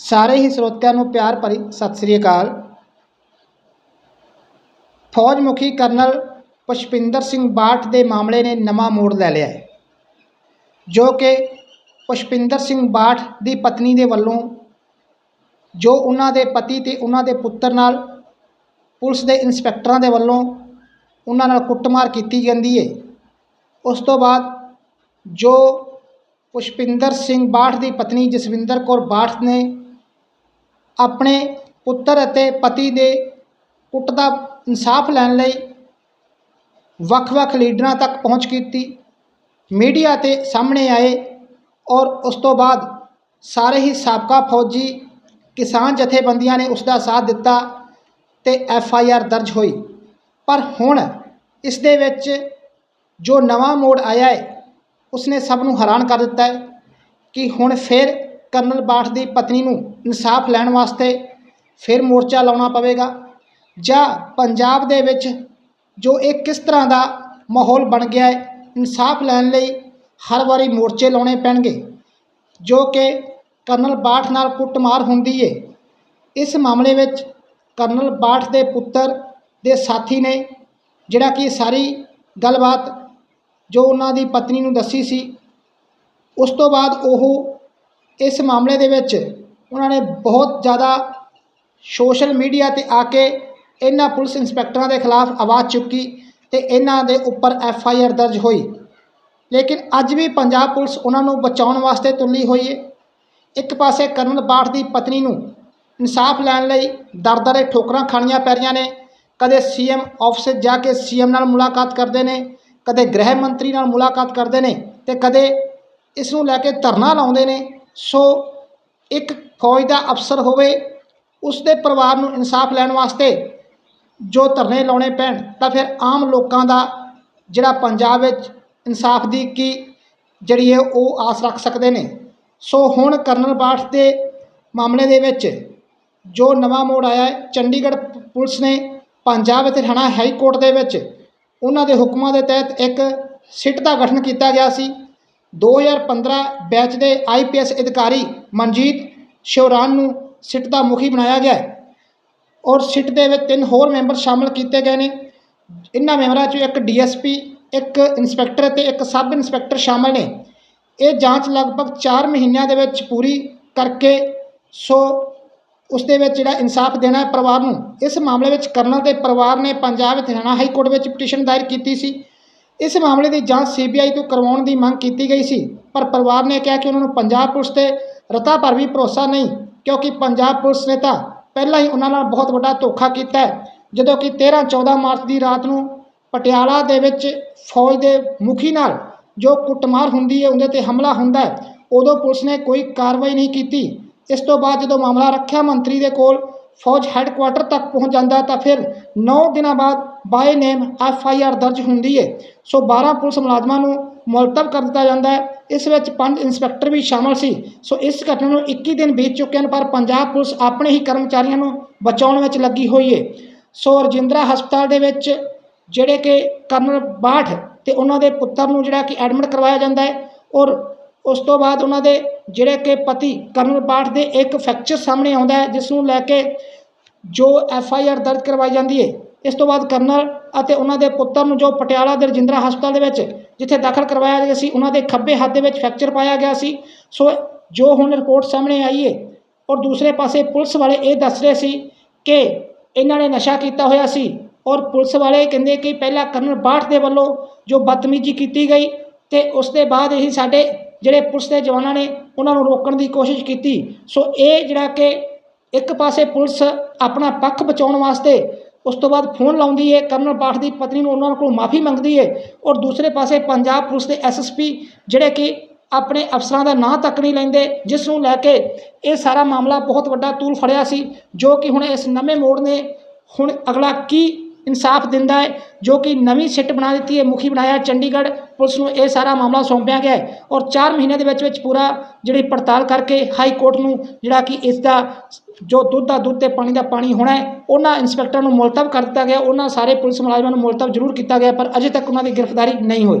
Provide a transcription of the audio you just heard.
ਸਾਰੇ ਹੀ ਸਰੋਤਿਆਂ ਨੂੰ ਪਿਆਰ ਭਰੀ ਸਤਿ ਸ੍ਰੀ ਅਕਾਲ। ਫੌਜ ਮੁਖੀ ਕਰਨਲ ਪੁਸ਼ਪਿੰਦਰ ਸਿੰਘ ਬਾਠ ਦੇ ਮਾਮਲੇ ਨੇ ਨਵਾਂ ਮੋੜ ਲੈ ਲਿਆ ਹੈ, ਜੋ ਕਿ ਪੁਸ਼ਪਿੰਦਰ ਸਿੰਘ ਬਾਠ ਦੀ ਪਤਨੀ ਦੇ ਵੱਲੋਂ ਜੋ ਉਹਨਾਂ ਦੇ ਪਤੀ ਤੇ ਉਹਨਾਂ ਦੇ ਪੁੱਤਰ ਨਾਲ ਪੁਲਿਸ ਦੇ ਇੰਸਪੈਕਟਰਾਂ ਦੇ ਵੱਲੋਂ ਉਹਨਾਂ ਨਾਲ ਕੁੱਟਮਾਰ ਕੀਤੀ ਜਾਂਦੀ ਹੈ, ਉਸ ਤੋਂ ਬਾਅਦ ਜੋ ਪੁਸ਼ਪਿੰਦਰ ਸਿੰਘ ਬਾਠ ਦੀ ਪਤਨੀ ਜਸਵਿੰਦਰ ਕੌਰ ਬਾਠ ਨੇ ਆਪਣੇ ਪੁੱਤਰ ਅਤੇ ਪਤੀ ਦੇ ਕੁੱਟ ਦਾ ਇਨਸਾਫ ਲੈਣ ਲਈ ਵੱਖ-ਵੱਖ ਲੀਡਰਾਂ ਤੱਕ ਪਹੁੰਚ ਕੀਤੀ। ਮੀਡੀਆ ਤੇ ਸਾਹਮਣੇ ਆਏ ਔਰ ਉਸ ਤੋਂ ਬਾਅਦ ਸਾਰੇ ਹੀ ਸਾਬਕਾ ਫੌਜੀ ਕਿਸਾਨ ਜਥੇਬੰਦੀਆਂ ਨੇ ਉਸ ਦਾ ਸਾਥ ਦਿੱਤਾ ਤੇ ਐਫ ਆਈ ਆਰ ਦਰਜ ਹੋਈ। ਪਰ ਹੁਣ ਇਸ ਦੇ ਵਿੱਚ ਜੋ ਨਵਾਂ ਮੋੜ ਆਇਆ ਹੈ, ਉਸਨੇ ਸਭ ਨੂੰ ਹੈਰਾਨ ਕਰ ਦਿੱਤਾ ਹੈ ਕਿ ਹੁਣ ਫਿਰ ਕਰਨਲ ਬਾਠ ਦੀ ਪਤਨੀ ਨੂੰ ਇਨਸਾਫ ਲੈਣ ਵਾਸਤੇ ਫਿਰ ਮੋਰਚਾ ਲਾਉਣਾ ਪਵੇਗਾ ਜਾਂ ਪੰਜਾਬ ਦੇ ਵਿੱਚ ਜੋ ਇਹ ਕਿਸ ਤਰ੍ਹਾਂ ਦਾ ਮਾਹੌਲ ਬਣ ਗਿਆ ਹੈ, ਇਨਸਾਫ ਲੈਣ ਲਈ ਹਰ ਵਾਰੀ ਮੋਰਚੇ ਲਾਉਣੇ ਪੈਣਗੇ, ਜੋ ਕਿ ਕਰਨਲ ਬਾਠ ਨਾਲ ਕੁੱਟਮਾਰ ਹੁੰਦੀ ਏ। ਇਸ ਮਾਮਲੇ ਵਿੱਚ ਕਰਨਲ ਬਾਠ ਦੇ ਪੁੱਤਰ ਦੇ ਸਾਥੀ ਨੇ ਜਿਹੜਾ ਕਿ ਸਾਰੀ ਗੱਲਬਾਤ ਜੋ ਉਹਨਾਂ ਦੀ ਪਤਨੀ ਨੂੰ ਦੱਸੀ ਸੀ, ਉਸ ਤੋਂ ਬਾਅਦ ਉਹ ਇਸ ਮਾਮਲੇ ਦੇ ਵਿੱਚ ਉਹਨਾਂ ਨੇ ਬਹੁਤ ਜ਼ਿਆਦਾ ਸੋਸ਼ਲ ਮੀਡੀਆ ਤੇ ਆ ਕੇ ਇਹਨਾਂ ਪੁਲਿਸ ਇੰਸਪੈਕਟਰਾਂ ਦੇ ਖਿਲਾਫ ਆਵਾਜ਼ ਚੁੱਕੀ ਤੇ ਇਹਨਾਂ ਦੇ ਉੱਪਰ ਐਫ ਆਈ ਆਰ ਦਰਜ ਹੋਈ। ਲੇਕਿਨ ਅੱਜ ਵੀ ਪੰਜਾਬ ਪੁਲਿਸ ਉਹਨਾਂ ਨੂੰ ਬਚਾਉਣ ਵਾਸਤੇ ਤੁਲੀ ਹੋਈ ਹੈ ਇੱਕ ਪਾਸੇ ਕਰਨਲ ਬਾਠ ਦੀ ਪਤਨੀ ਨੂੰ ਇਨਸਾਫ ਲੈਣ ਲਈ ਦਰ ਦਰੇ ਠੋਕਰਾਂ ਖਾਣੀਆਂ ਪੈ ਰਹੀਆਂ ਨੇ, ਕਦੇ ਸੀਐਮ ਆਫਿਸ ਜਾ ਕੇ ਸੀਐਮ ਨਾਲ ਮੁਲਾਕਾਤ ਕਰਦੇ ਨੇ, ਕਦੇ ਗ੍ਰਹਿ ਮੰਤਰੀ ਨਾਲ ਮੁਲਾਕਾਤ ਕਰਦੇ ਨੇ ਤੇ ਕਦੇ ਇਸ ਨੂੰ ਲੈ ਕੇ ਧਰਨਾ ਲਾਉਂਦੇ ਨੇ। ਸੋ ਇੱਕ ਫੌਜ ਦਾ ਅਫਸਰ ਹੋਵੇ ਉਸ ਦੇ ਪਰਿਵਾਰ ਨੂੰ ਇਨਸਾਫ ਲੈਣ ਵਾਸਤੇ ਜੋ ਧਰਨੇ ਲਾਉਣੇ ਪੈਣ, ਤਾਂ ਫਿਰ ਆਮ ਲੋਕਾਂ ਦਾ ਜਿਹੜਾ ਪੰਜਾਬ ਵਿੱਚ ਇਨਸਾਫ ਦੀ ਕੀ ਜਿਹੜੀ ਹੈ ਉਹ ਆਸ ਰੱਖ ਸਕਦੇ ਨੇ। ਸੋ ਹੁਣ ਕਰਨਲ ਬਾਠ ਦੇ ਮਾਮਲੇ ਦੇ ਵਿੱਚ ਜੋ ਨਵਾਂ ਮੋੜ ਆਇਆ ਹੈ, ਚੰਡੀਗੜ੍ਹ ਪੁਲਿਸ ਨੇ ਪੰਜਾਬ ਅਤੇ ਹਰਿਆਣਾ ਹਾਈ ਕੋਰਟ ਦੇ ਵਿੱਚ ਉਹਨਾਂ ਦੇ ਹੁਕਮਾਂ ਦੇ ਤਹਿਤ ਇੱਕ ਸਿੱਟ ਦਾ ਗਠਨ ਕੀਤਾ ਗਿਆ ਸੀ। 2015 ਬੈਚ ਦੇ ਆਈਪੀਐਸ ਅਧਿਕਾਰੀ ਮਨਜੀਤ ਸ਼ਿਵਰਾਨ ਨੂੰ ਸਿੱਟ ਦਾ ਮੁਖੀ ਬਣਾਇਆ ਗਿਆ ਔਰ ਸਿੱਟ ਦੇ ਵਿੱਚ ਤਿੰਨ ਹੋਰ ਮੈਂਬਰ ਸ਼ਾਮਲ ਕੀਤੇ ਗਏ ਨੇ। ਇਹਨਾਂ ਮੈਂਬਰਾਂ 'ਚੋਂ ਇੱਕ ਡੀਐਸਪੀ ਇੱਕ ਇੰਸਪੈਕਟਰ ਅਤੇ ਇੱਕ ਸਬ ਇੰਸਪੈਕਟਰ ਸ਼ਾਮਲ ਨੇ। ਇਹ ਜਾਂਚ ਲਗਭਗ 4 ਮਹੀਨਿਆਂ ਦੇ ਵਿੱਚ ਪੂਰੀ ਕਰਕੇ ਸੋ ਉਸ ਦੇ ਵਿੱਚ ਜਿਹੜਾ ਇਨਸਾਫ ਦੇਣਾ ਹੈ ਪਰਿਵਾਰ ਨੂੰ, ਇਸ ਮਾਮਲੇ ਵਿੱਚ ਕਰਨਲ ਦੇ ਪਰਿਵਾਰ ਨੇ ਪੰਜਾਬ ਅਤੇ ਹਰਿਆਣਾ ਹਾਈ ਕੋਰਟ ਵਿੱਚ ਪਟੀਸ਼ਨ ਦਾਇਰ ਕੀਤੀ ਸੀ। ਇਸ ਮਾਮਲੇ ਦੀ ਜਾਂਚ ਸੀਬੀਆਈ ਤੋਂ ਕਰਵਾਉਣ ਦੀ ਮੰਗ ਕੀਤੀ ਗਈ ਸੀ, ਪਰ ਪਰਿਵਾਰ ਨੇ ਕਿਹਾ ਕਿ ਉਹਨਾਂ ਨੂੰ ਪੰਜਾਬ ਪੁਲਿਸ ਤੇ ਰਤਾ ਭਰ ਵੀ ਭਰੋਸਾ ਨਹੀਂ, ਕਿਉਂਕਿ ਪੰਜਾਬ ਪੁਲਿਸ ਨੇ ਤਾਂ ਪਹਿਲਾਂ ਹੀ ਉਹਨਾਂ ਨਾਲ ਬਹੁਤ ਵੱਡਾ ਧੋਖਾ ਕੀਤਾ ਹੈ, ਜਦੋਂ ਕਿ 13 14 ਮਾਰਚ ਦੀ ਰਾਤ ਨੂੰ ਪਟਿਆਲਾ ਦੇ ਵਿੱਚ ਫੌਜ ਦੇ ਮੁਖੀ ਨਾਲ ਜੋ ਕੁੱਟਮਾਰ ਹੁੰਦੀ ਹੈ, ਉਹਦੇ ਤੇ ਹਮਲਾ ਹੁੰਦਾ ਹੈ, ਉਦੋਂ ਪੁਲਿਸ ਨੇ ਕੋਈ ਕਾਰਵਾਈ ਨਹੀਂ ਕੀਤੀ। ਇਸ ਤੋਂ ਬਾਅਦ ਜਦੋਂ ਮਾਮਲਾ ਰੱਖਿਆ ਮੰਤਰੀ ਦੇ ਕੋਲ ਫੌਜ ਹੈੱਡਕੁਆਟਰ ਤੱਕ ਪਹੁੰਚ ਜਾਂਦਾ ਤਾਂ ਫਿਰ 9 ਦਿਨਾਂ ਬਾਅਦ by name F I R ਦਰਜ ਹੁੰਦੀ ਹੈ ਸੋ 12 ਪੁਲਿਸ ਮੁਲਾਜ਼ਮਾਂ ਨੂੰ ਮੁਲਤਵ ਕਰ ਦਿੱਤਾ ਜਾਂਦਾ ਹੈ। ਇਸ ਵਿੱਚ ਪੰਜ ਇੰਸਪੈਕਟਰ ਵੀ ਸ਼ਾਮਲ ਸੀ। ਸੋ ਇਸ ਘਟਨਾ ਨੂੰ 21 ਦਿਨ ਬੀਤ ਚੁੱਕੇ ਹਨ, ਪਰ ਪੰਜਾਬ ਪੁਲਿਸ ਆਪਣੇ ਹੀ ਕਰਮਚਾਰੀਆਂ ਨੂੰ ਬਚਾਉਣ ਵਿੱਚ ਲੱਗੀ ਹੋਈ ਹੈ ਸੋ ਰਜਿੰਦਰਾ ਹਸਪਤਾਲ ਦੇ ਵਿੱਚ ਜਿਹੜੇ ਕਿ ਕਰਨਲ ਬਾਠ ਤੇ ਉਹਨਾਂ ਦੇ ਪੁੱਤਰ ਨੂੰ ਜਿਹੜਾ ਕਿ ਐਡਮਿਟ ਕਰਵਾਇਆ ਜਾਂਦਾ ਹੈ ਔਰ ਉਸ ਤੋਂ ਬਾਅਦ ਉਹਨਾਂ ਦੇ ਜਿਹੜੇ ਕਿ ਪਤੀ ਕਰਨਲ ਬਾਠ ਦੇ ਇੱਕ ਫ੍ਰੈਕਚਰ ਸਾਹਮਣੇ ਆਉਂਦਾ ਹੈ, ਜਿਸ ਨੂੰ ਲੈ ਕੇ ਜੋ ਐਫ ਆਈ ਆਰ ਦਰਜ ਕਰਵਾਈ ਜਾਂਦੀ ਹੈ। ਇਸ ਤੋਂ ਬਾਅਦ ਕਰਨਲ ਅਤੇ ਉਹਨਾਂ ਦੇ ਪੁੱਤਰ ਨੂੰ ਜੋ ਪਟਿਆਲਾ ਦੇ ਰਜਿੰਦਰਾ ਹਸਪਤਾਲ ਦੇ ਵਿੱਚ ਜਿੱਥੇ ਦਾਖਲ ਕਰਵਾਇਆ ਗਿਆ ਸੀ, ਉਹਨਾਂ ਦੇ ਖੱਬੇ ਹੱਥ ਦੇ ਵਿੱਚ ਫ੍ਰੈਕਚਰ ਪਾਇਆ ਗਿਆ ਸੀ। ਸੋ ਜੋ ਹੁਣ ਰਿਪੋਰਟ ਸਾਹਮਣੇ ਆਈ ਹੈ ਔਰ ਦੂਸਰੇ ਪਾਸੇ ਪੁਲਿਸ ਵਾਲੇ ਇਹ ਦੱਸ ਰਹੇ ਸੀ ਕਿ ਇਹਨਾਂ ਨੇ ਨਸ਼ਾ ਕੀਤਾ ਹੋਇਆ ਸੀ ਔਰ ਪੁਲਿਸ ਵਾਲੇ ਕਹਿੰਦੇ ਕਿ ਪਹਿਲਾਂ ਕਰਨਲ ਬਾਠ ਦੇ ਵੱਲੋਂ ਜੋ ਬਦਤਮੀਜ਼ੀ ਕੀਤੀ ਗਈ ਤੇ ਉਸ ਦੇ ਬਾਅਦ ਹੀ ਸਾਡੇ ਜਿਹੜੇ ਪੁਲਿਸ ਦੇ ਜਵਾਨਾਂ ਨੇ ਉਹਨਾਂ ਨੂੰ ਰੋਕਣ ਦੀ ਕੋਸ਼ਿਸ਼ ਕੀਤੀ। ਸੋ ਇਹ ਜਿਹੜਾ ਕਿ ਇੱਕ ਪਾਸੇ ਪੁਲਿਸ ਆਪਣਾ ਪੱਖ ਬਚਾਉਣ ਵਾਸਤੇ ਉਸ ਤੋਂ ਬਾਅਦ ਫੋਨ ਲਾਉਂਦੀ ਹੈ ਕਰਨਲ ਪਾਠ ਦੀ ਪਤਨੀ ਨੂੰ ਉਹਨਾਂ ਕੋਲ ਮਾਫੀ ਮੰਗਦੀ ਹੈ ਔਰ ਦੂਸਰੇ ਪਾਸੇ ਪੰਜਾਬ ਪੁਲਿਸ ਦੇ ਐਸਐਸਪੀ ਜਿਹੜੇ ਕਿ ਆਪਣੇ ਅਫਸਰਾਂ ਦਾ ਨਾਂ ਤੱਕ ਨਹੀਂ ਲੈਂਦੇ, ਜਿਸ ਨੂੰ ਲੈ ਕੇ ਇਹ ਸਾਰਾ ਮਾਮਲਾ ਬਹੁਤ ਵੱਡਾ ਤੂਲ ਫੜਿਆ ਸੀ, ਜੋ ਕਿ ਹੁਣ ਇਸ ਨਵੇਂ ਮੋੜ ਨੇ ਹੁਣ ਅਗਲਾ ਕੀ ਇਨਸਾਫ ਦਿੰਦਾ ਹੈ, ਜੋ ਕਿ ਨਵੀਂ ਸਿੱਟ ਬਣਾ ਦਿੱਤੀ ਹੈ, ਮੁਖੀ ਬਣਾਇਆ, ਚੰਡੀਗੜ੍ਹ ਪੁਲਿਸ ਨੂੰ ਇਹ ਸਾਰਾ ਮਾਮਲਾ ਸੌਂਪਿਆ ਗਿਆ ਹੈ ਔਰ 4 ਮਹੀਨੇ ਦੇ ਵਿੱਚ ਵਿੱਚ ਪੂਰਾ ਜਿਹੜੀ ਪੜਤਾਲ ਕਰਕੇ ਹਾਈ ਕੋਰਟ ਨੂੰ ਜਿਹੜਾ ਕਿ ਇਸ ਦਾ ਜੋ ਦੁੱਧ ਦਾ ਦੁੱਧ ਤੇ ਪਾਣੀ ਦਾ ਪਾਣੀ ਹੋਣਾ ਹੈ, ਉਹਨਾਂ ਇੰਸਪੈਕਟਰਾਂ ਨੂੰ ਮੁਲਤਵ ਕਰ ਦਿੱਤਾ ਗਿਆ, ਉਹਨਾਂ ਸਾਰੇ ਪੁਲਿਸ ਮੁਲਾਜ਼ਮਾਂ ਨੂੰ ਮੁਲਤਵ ਜ਼ਰੂਰ ਕੀਤਾ ਗਿਆ, ਪਰ ਅਜੇ ਤੱਕ ਉਹਨਾਂ ਦੀ ਗ੍ਰਿਫਤਾਰੀ ਨਹੀਂ ਹੋਈ।